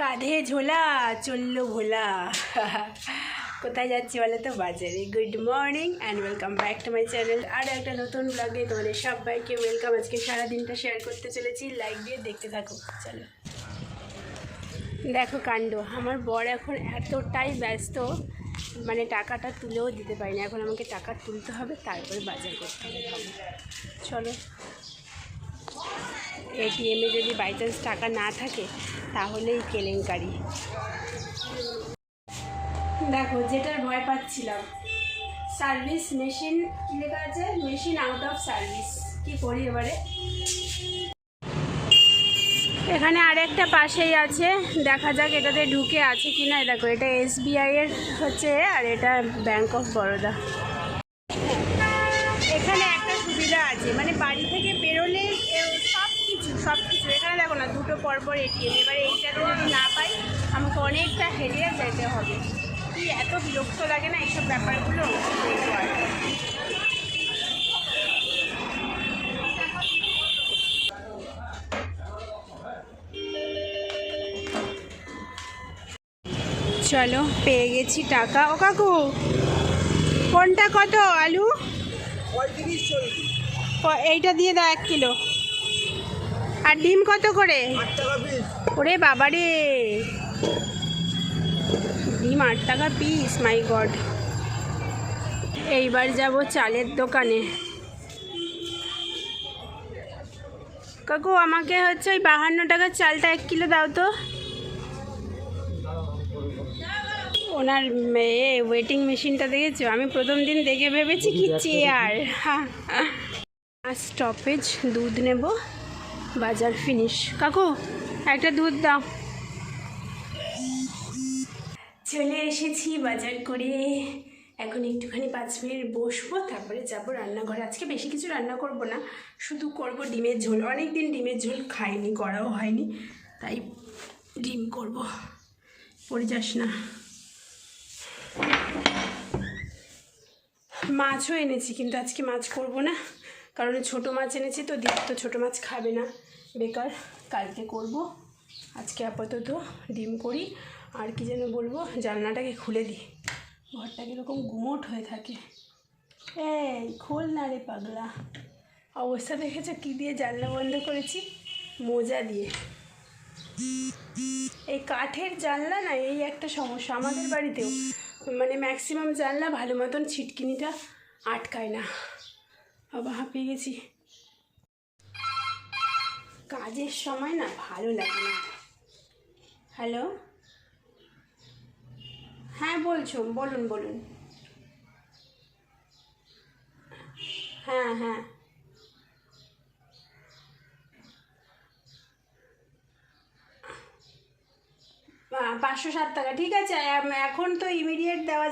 কাঁধে ঝোলা, চলল ভোলা। কোথায় যাচ্ছি বলে তো? বাজারে। Good morning and welcome back to my channel আর একটা নতুন ব্লগে তোমাদের সবাইকে ওয়েলকাম আজকে সারাদিনটা শেয়ার করতে চলেছি। লাইক দিয়ে দেখতে থাকো। চলো। দেখো কাণ্ড। আমার বর এখন এতটাই ব্যস্ত মানে টাকাটা তুলেও দিতে পারিনি। এখন আমাকে টাকা তুলতে হবে, তারপরে বাজার করতে হবে। চলো। এটিএমে যদি বাই চান্স টাকা না থাকে, তাহলেই কেলেঙ্কারি। দেখো, যেটার ভয় পাচ্ছিলাম। সার্ভিস মেশিন লেখা আছে? মেশিন আউট অফ সার্ভিস কি করি এবারে? এখানে আরেকটা পাশেই আছে। দেখা যাক এটাতে ঢুকে আছে কি না দেখো, এটা এসবিআই এর হচ্ছে, আর এটা ব্যাংক অফ বরোদা এখানে একটা সুবিধা আছে মানে বাড়ি থেকে বেরোলে সব কিছু সব কিছু এখানে দেখো না দুটো পরপর এটিএম এবারে এইটাতে যদি না পাই আমাকে অনেকটা হেরিয়ে যেতে হবে। কি এত বিরক্ত লাগে না এইসব ব্যাপারগুলো। চলো পেয়ে গেছি টাকা। ও কাকু কোনটা কত আলু? এইটা দিয়ে দাও এক কিলো। আর ডিম কত করে? ওরে বাবারে। ডিম আট টাকা পিস মাই গড এইবার যাব চালের দোকানে। কাকু আমাকে হচ্ছে ওই বাহান্ন টাকার চালটা এক কিলো দাও তো। ওনার এ ওয়েটিং মেশিনটা দেখেছ? আমি প্রথম দিন দেখে ভেবেছি কি চেয়ার হ্যাঁ আর স্টপেজ দুধ নেব। বাজার ফিনিশ কাকু, একটা দুধ দাও। চলে এসেছি বাজার করে। এখন একটুখানি পাঁচ মিনিট বসবো, তারপরে যাব রান্নাঘরে। আজকে বেশি কিছু রান্না করব না, শুধু করব ডিমের ঝোল। অনেক দিন ডিমের ঝোল খাইনি করাও হয়নি, তাই ডিম করব। পড়ে যাস না। মাছও এনেছি, কিন্তু আজকে মাছ করব না, কারণ ছোট মাছ এনেছি তো, দিদি তো ছোটো মাছ খাবে না। বেকার, কালকে করব। আজকে আপাতত ডিম করি। আর কি যেন বলব, জানলাটাকে খুলে দিই। ঘরটা কীরকম গুমোট হয়ে থাকে। এই, খোল না রে পাগলা। অবস্থা দেখেছ? কী দিয়ে জানলা বন্ধ করেছি? মোজা দিয়ে। এই কাঠের জানলা না, এই একটা সমস্যা। আমাদের বাড়িতেও মানে ম্যাক্সিমাম জানলা ভালো মতন ছিটকিনিটা আটকায় না। বাবা হাঁপিয়ে গেছি। কাজের সময় না ভালো লাগে না। হ্যালো হ্যাঁ বলছো, বলুন বলুন। হ্যাঁ হ্যাঁ। পাঁচশো সাত টাকা, ঠিক আছে। এখন তো ইমিডিয়েট দেওয়া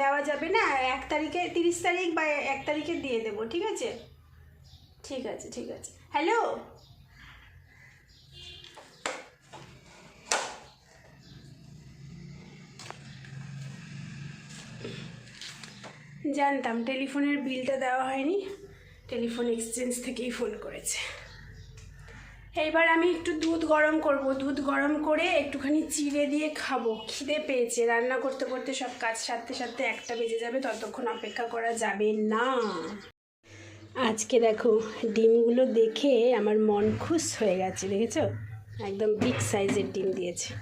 দেওয়া যাবে না, এক তারিখে, তিরিশ তারিখ বা এক তারিখে দিয়ে দেবো, ঠিক আছে? ঠিক আছে ঠিক আছে। হ্যালো জানতাম, টেলিফোনের বিলটা দেওয়া হয়নি, টেলিফোন এক্সচেঞ্জ থেকেই ফোন করেছে। এইবার আমি একটু দুধ গরম করব। দুধ গরম করে একটুখানি চিড়ে দিয়ে খাব। খিদে পেয়েছে। রান্না করতে করতে সব কাজ সারতে সারতে একটা বেজে যাবে, ততক্ষণ অপেক্ষা করা যাবে না। আজকে দেখো, ডিমগুলো দেখে আমার মন খুশ হয়ে গেছে, দেখেছ? একদম বিগ সাইজের ডিম দিয়েছে।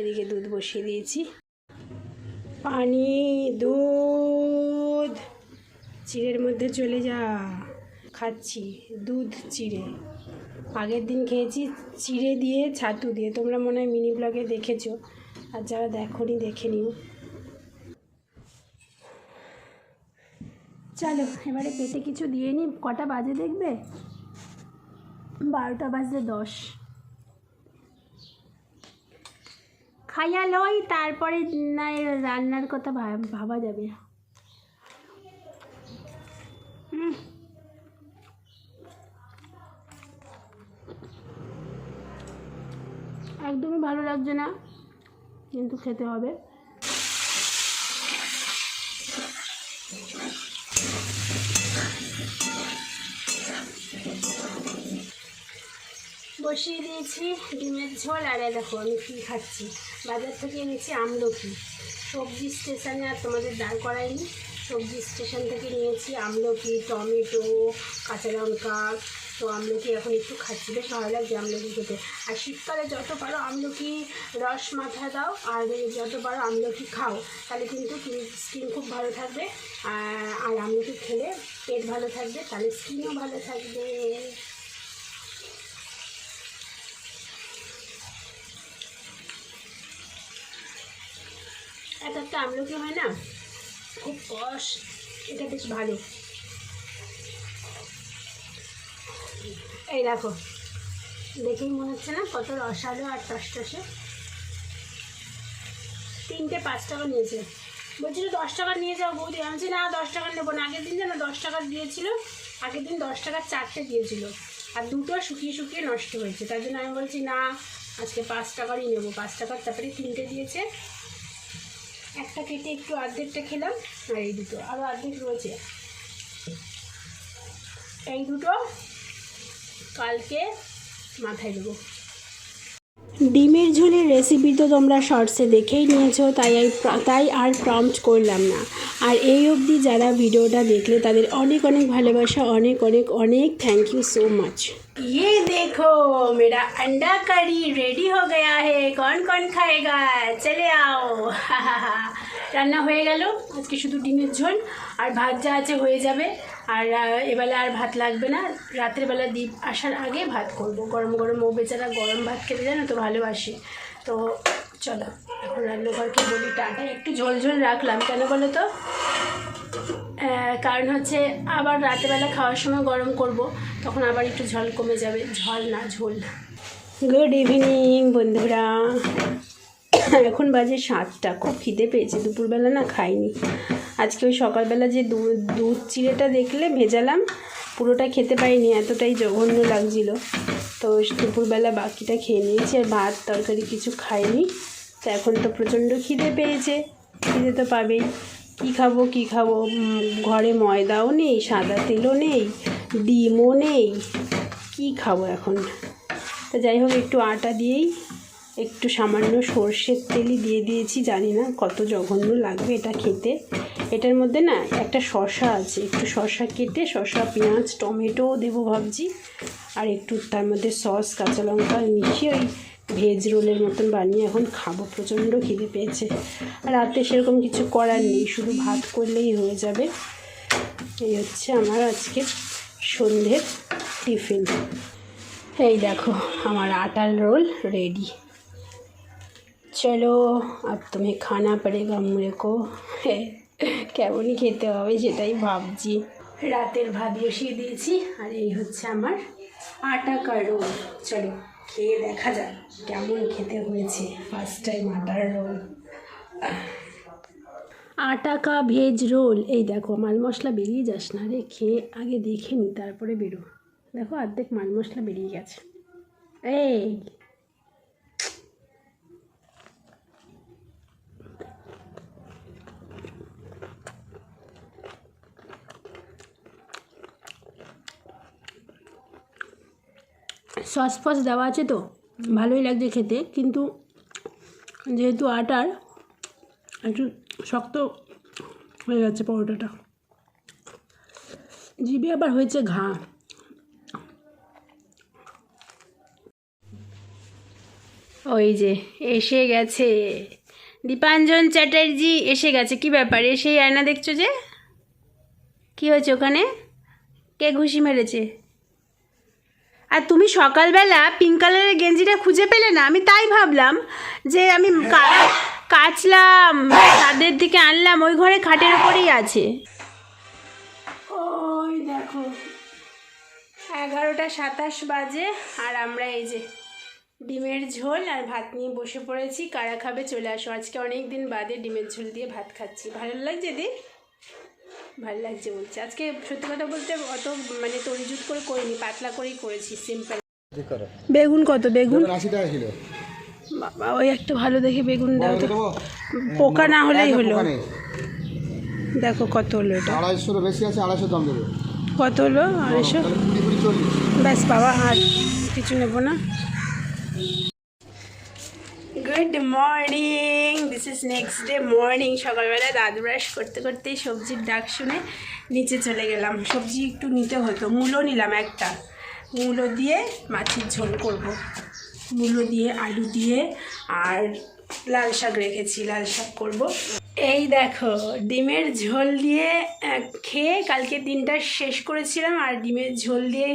এদিকে দুধ বসিয়ে দিয়েছি। পানি, দুধ। চিড়ের মধ্যে চলে যা। খাচ্ছি দুধ চিড়ে। আগের দিন খেয়েছি চিড়ে দিয়ে ছাতু দিয়ে। তোমরা মনে হয় মিনি ব্লগে দেখেছ। আর যারা দেখোনি, দেখে নিও। চলো, এবারে পেটে কিছু দিয়ে নি। কটা বাজে দেখবে? বারোটা বাজলে দশ। খাইয়া লই, তারপরে না রান্নার কথা ভাব- যাবে। একদমই ভালো লাগছে না, কিন্তু খেতে হবে। বসিয়ে দিয়েছি ডিমের ঝোল, আর দেখো আমি কী খাচ্ছি। বাজার থেকে এনেছি আমলকি। সবজি স্টেশনে আর তোমাদের দাঁড় করাইনি সবজি স্টেশন থেকে নিয়েছি, আমলকি, টমেটো, কাঁচা লঙ্কা। তো আমলকি এখন একটু খাচ্ছি, বেশ ভালো লাগছে আমলকি খেতে। আর শীতকালে যত পারো আমলকি রস মাথায় দাও, আর যত পারো আমলকি খাও, তাহলে কিন্তু স্কিন খুব ভালো থাকবে। আর আর আমলকি খেলে পেট ভালো থাকবে, তাহলে স্কিনও ভালো থাকবে। এক একটা আমলকি হয় না? খুব কষ, এটা বেশ ভালো। এই দেখো, দেখেই মনে হচ্ছে না কত রসালো আর টসটসে। তিনটে পাঁচ টাকা নিয়েছে। বলছিল দশ টাকা নিয়ে যাও বৌদি। আমি না, দশ টাকা নেব না। আগের দিন যেন দশ টাকা দিয়েছিল, আগের দিন দশ টাকার চারটে দিয়েছিল। আর দুটো শুকিয়ে শুকিয়ে নষ্ট হয়েছে। তার জন্য আমি বলছি, না, আজকে পাঁচ টাকারই নেব। পাঁচ টাকার তারপরে তিনটে দিয়েছে। একটা কেটে একটু অর্ধেকটা খেলাম, আর এই দুটো আরও অর্ধেক রয়েছে। এই দুটো কালকে মাথায় দেবো। ডিমের ঝোলের রেসিপি তো তোমরা শর্টসে দেখেই নিয়েছো, তাই তাই আর প্রম্পট করলাম না। আর এই অবধি যারা ভিডিওটা দেখলে তাদের অনেক অনেক ভালোবাসা অনেক অনেক অনেক থ্যাংক यू सो मच ये देखो मेरा अंडा करी रेडी हो गया है कौन कौन खाएगा चले आओ রান্না হয়ে গেল আজকে শুধু ডিমের ঝোল আর ভাত যা আছে হয়ে যাবে আর আহ, এবেলা আর ভাত লাগবে না রাতের বেলা দ্বীপ আসার আগে ভাত করব গরম গরম ও বেচারা গরম ভাত খেতে জানো তো ভালোবাসে তো চলো, এখন বলি টাটা। একটু ঝোল ঝোল রাখলাম, কেন বলো তো? কারণ হচ্ছে আবার রাতেরবেলা খাওয়ার সময় গরম করব, তখন আবার একটু ঝল কমে যাবে। ঝল না, ঝোল গুড ইভিনিং বন্ধুরা। এখন বাজে সাতটা, খুব খিদে পেয়েছে, দুপুরবেলা না খাইনি। আজকে ওই সকালবেলা যে দুধ চিড়েটা দেখলে, ভেজালাম পুরোটা খেতে পারিনি, এতটাই জঘন্য লাগছিল। তো দুপুরবেলা বাকিটা খেয়ে নিয়েছি আর ভাত তরকারি কিছু খাইনি। তো এখন তো প্রচণ্ড খিদে পেয়েছে, খিদে তো পাবেই। কী খাব কী খাব? ঘরে ময়দাও নেই, সাদা তেলও নেই, ডিমও নেই, কী খাব এখন? তো যাই হোক, একটু আটা দিয়েই একটু সামান্য সর্ষের তেলই দিয়ে দিয়েছি, জানি না কত জঘন্য লাগবে এটা খেতে। এটার মধ্যে না একটা শশা আছে, একটু শশা কেটে শশা পেঁয়াজ, টমেটোও দেবো ভাবছি। আর একটু তার মধ্যে সস, কাঁচা লঙ্কা মিশিয়ে ওই ভেজ রোলের মতন বানিয়ে এখন খাব, প্রচণ্ড খিদে পেয়েছে। আর রাতে সেরকম কিছু করার নেই, শুধু ভাত করলেই হয়ে যাবে। এই হচ্ছে আমার আজকে সন্ধ্যের টিফিন। এই দেখো, আমার আটার রোল রেডি। চলো আর তুমি খানা পারেগা মুড়ে কো কেমনই খেতে হবে সেটাই ভাবছি। রাতের ভাত বসিয়ে দিয়েছি, আর এই হচ্ছে আমার আটা কারও চলো, খেয়ে দেখা যাক কেমন খেতে হয়েছে ফার্স্ট টাইম আটার রোল। আটা কা ভেজ রোল। এই দেখো, মাল মশলা বেরিয়ে যাস না রে, খেয়ে আগে দেখে নি, তারপরে বেরো। দেখো, অর্ধেক মাল মশলা বেরিয়ে গেছে। এই। সস ফস দেওয়া আছে তো, ভালোই লাগছে খেতে। কিন্তু যেহেতু আটার, একটু শক্ত হয়ে গেছে পরোটাটা। জিভে আবার হয়েছে ঘা। ওই যে, এসে গেছে। দীপাঞ্জন চ্যাটার্জি এসে গেছে, কি ব্যাপার? এসেই আয়না দেখছ যে? কি হয়েছে ওখানে? কে ঘুষি মেরেছে? আর তুমি সকালবেলা পিঙ্ক কালারের গেঞ্জিটা খুঁজে পেলে না? আমি তাই ভাবলাম যে আমি কাচলাম তাদের দিকে আনলাম, ওই ঘরে খাটের ওপরেই আছে। ওই দেখো, এগারোটা সাতাশ বাজে, আর আমরা এই যে ডিমের ঝোল আর ভাত নিয়ে বসে পড়েছি। কারা খাবে চলে আসো। আজকে অনেক দিন বাদে ডিমের ঝোল দিয়ে ভাত খাচ্ছি। ভালো লাগছে দি ভালো লাগছে বলছে। আজকে সত্যি কথা বলতে অত মানে তরিজুত করে করিনি পাতলা করেই করেছি সিম্পল বেগুন কত? বেগুন? আশি টাকা কিলো বাবা ওই একটা ভালো দেখে বেগুন দাও তো। পোকা না হলেই হলো। দেখো কত হলো এটা। আড়াইশোর বেশি আছে আড়াইশো দাম দেবে। কত হলো? আড়াইশো? ব্যাস বাবা আর কিছু নেব না। Good morning this is next day morning সকালবেলা দাঁত ব্রাশ করতে করতেই সবজির ডাক শুনে নিচে চলে গেলাম। সবজি একটু নিতে হতো। মূলো নিলাম একটা। মূলো দিয়ে মাছের ঝোল করব। মূলো দিয়ে, আলু দিয়ে আর লাল শাক রেখেছি। লাল শাক করব। এই দেখো, ডিমের ঝোল দিয়ে খেয়ে কালকে দিনটা শেষ করেছিলাম আর ডিমের ঝোল দিয়ে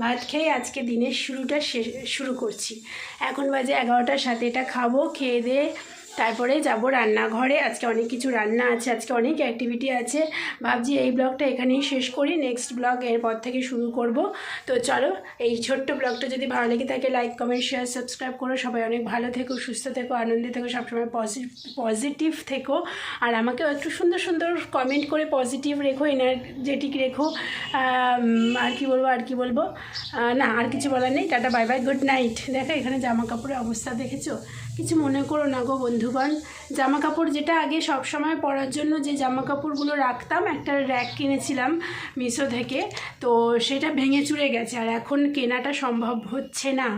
ভাত খেয়ে আজকে দিনের শুরুটা শেষ শুরু করছি। এখন বাজে এগারোটার সাথে এটা খাব, খেয়ে দিয়ে তারপরে যাব রান্নাঘরে। আজকে অনেক কিছু রান্না আছে, আজকে অনেক অ্যাক্টিভিটি আছে। ভাবছি এই ব্লগটা এখানেই শেষ করি নেক্সট ব্লগ এরপর থেকে শুরু করব। তো চলো, এই ছোট্ট ব্লগটা যদি ভালো লেগে থাকে লাইক কমেন্ট শেয়ার সাবস্ক্রাইব করো। সবাই অনেক ভালো থেকো, সুস্থ থেকো, আনন্দে থেকো, সবসময় পজিটিভ থেকো। আর আমাকেও একটু সুন্দর সুন্দর কমেন্ট করে পজিটিভ রেখো এনার্জেটিক রেখো। আর কি বলব, আর কি বলব? না, আর কিছু বলার নেই। Tata bye bye good night দেখো, এখানে জামা কাপড়ের অবস্থা দেখেছ? কিছু মনে করো না গো বন্ধুগণ। জামা কাপড় যেটা আগে সব সময় পরার জন্য যে জামা কাপড়গুলো রাখতাম, একটা র্যাক কিনেছিলাম মিশো থেকে, তো সেটা ভেঙে চুরে গেছে আর এখন কেনাটা সম্ভব হচ্ছে না।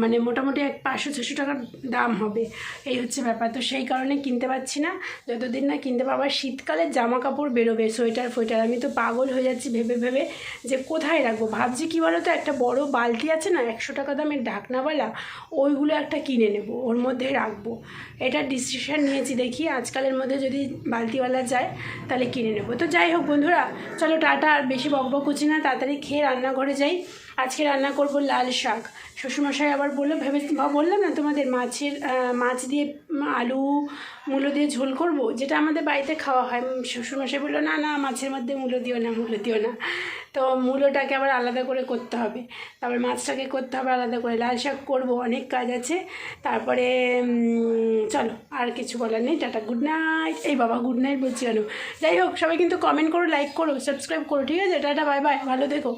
মানে মোটামুটি এক পাঁচশো, ছশো টাকার দাম হবে। এই হচ্ছে ব্যাপার। তো সেই কারণে কিনতে পারছি না। যতদিন না কিনতে পারব। আর শীতকালে জামা কাপড় বেরোবে, সোয়েটার, ফোয়েটার। আমি তো পাগল হয়ে যাচ্ছি ভেবে ভেবে যে কোথায় রাখব? ভাবছি কী বলো তো একটা বড় বালতি আছে না, একশো টাকা দামের ঢাকনাওয়ালা, ওইগুলো একটা কিনে নেব। ওর মধ্যে রাখব। এটা ডিসিশান নিয়েছি দেখি, আজকালের মধ্যে যদি বালতিওয়ালা যায়, তাহলে কিনে নেব। তো যাই হোক বন্ধুরা, চলো টাটা, আর বেশি বকবক করছি না, তাড়াতাড়ি খেয়ে রান্নাঘরে যাই। আজকে রান্না করব লাল শাক। শ্বশুরমশাই আবার বলল, ভেবে বললাম না তোমাদের মাছের মাছ দিয়ে আলু, মূলো দিয়ে ঝোল করব? যেটা আমাদের বাড়িতে খাওয়া হয়। শ্বশুরমশাই বলল, না না, মাছের মধ্যে মূলো দিও না, মূলো দিও না। তো মূলোটাকে আবার আলাদা করে করতে হবে। তারপরে মাছটাকে করতে হবে আলাদা করে। লাল শাক করব, অনেক কাজ আছে। তারপরে চলো, আর কিছু বলার নেই। টাটা গুড নাইট এই বাবা গুড নাইট বলছি কেন? যাই হোক, সবাই কিন্তু কমেন্ট করো লাইক করো সাবস্ক্রাইব করো, ঠিক আছে? টাটা বাই বাই ভালো থেকো।